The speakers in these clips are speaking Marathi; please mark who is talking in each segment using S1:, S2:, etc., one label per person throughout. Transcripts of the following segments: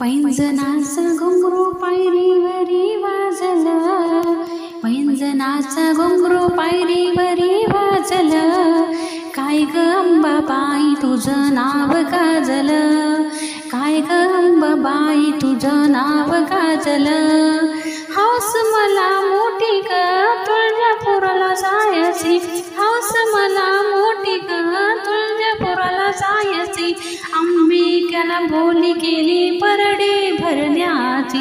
S1: पैंजनाचा घुंगरू पायरीवरी वाजलं. पैंजनाचा घुंगरू पायरीवरी वाजलं. काय ग अंबाबाई तुझं नाव गाजलं. काय ग अंबाबाई तुझं नाव गाजलं. हौस मला मोठी ग तुळजापुराला जायची. हौस मला अंबिकेला बोली केली परडे भरण्याची.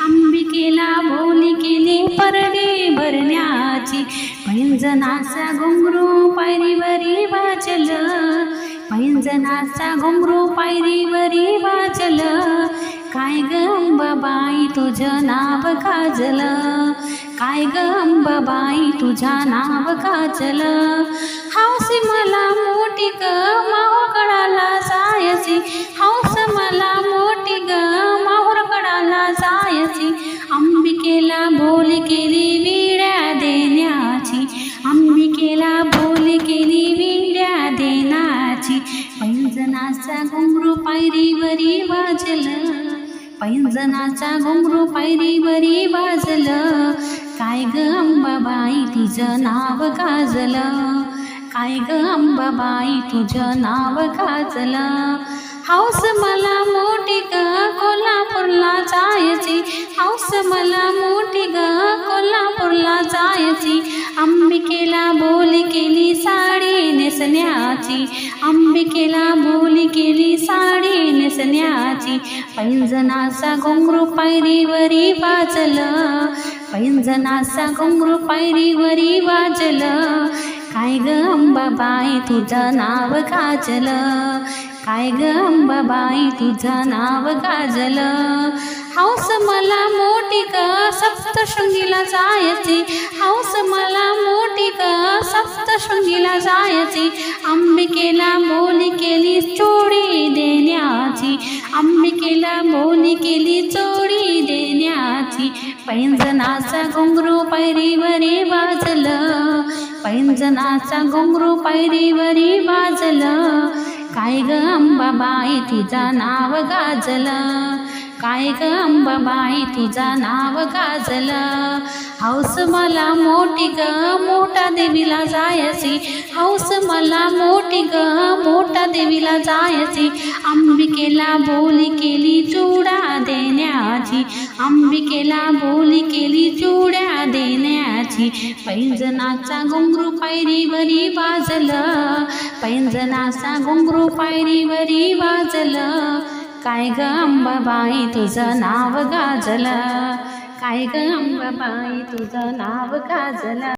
S1: अंबिकेला बोली केली परडे भरण्याची. पैंजनाचा घुंगरू पायरीवरी वाचल पैंजनाचा घुंगरू पायरीवरी वाचल काय ग तुझं नाव गाजलं. काय ग अंबाबाई तुझा नाव गाजलं. हावसी मला मोठी ग कळाला जायची. बोली केली विड्या देण्याची. अंबिकेला बोल केली विड्या देण्याची. पैंजनाचा घुंगरू पायरीवरी वाजलं. पैंजनाचा घुंगरू पायरीवरी वाजलं. काय ग अंबाबाई तिचं नाव गाजलं. काय ग अंबाबाई तुझं नाव गाजलं. हौस मला मोठी ग कोल्हापूरला जायची. हौस मला मोठी ग कोल्हापूरला जायची. अंबिकेला बोली केली साडी नेसण्याची. अंबिकेला बोली केली साडी नेसण्याची. पैंजनाचा घुंगरू पायरीवरी वाजलं. पैंजनाचा घुंगरू पायरीवरी वाजलं. काय ग अंबाबाई तुझं नाव गाजलं? काय ग अंबाबाई तुझं नाव गाजलं? हौस मला मोठी ग सप्तशृंगीला जायची. हौस मला मोठी ग सप्तशृंगीला जायची. अंबिकेला बोली केली चोडी देण्याची. अंबिकेला बोली केली चोडी देण्याची. पैंजनाचा घुंगरू पायरीवरी वाजलं. पैंजनाचा घुंगरू पायरीवरी वाजलं. काय ग अंबाबाई तुझा नाव गाजलं. काय ग अंबाबाई तुझा नाव गाजलं. हौस मला मोठी ग मोठा देवीला जायसी हौस मला मोठी ग मोठा देवीला जायसी अंबिकेला बोली केली चुडा देण्याची. अंबिकेला बोली केली चुडा देण्याची पैंजनाचा घुंगरू पायरीवरी वाजलं पैंजनाचा घुंगरू पायरीवरी वाजलं काय ग अंबाबाई तुझं नाव गाजलं. काय ग अंबाबाई तुझं नाव गाजलं.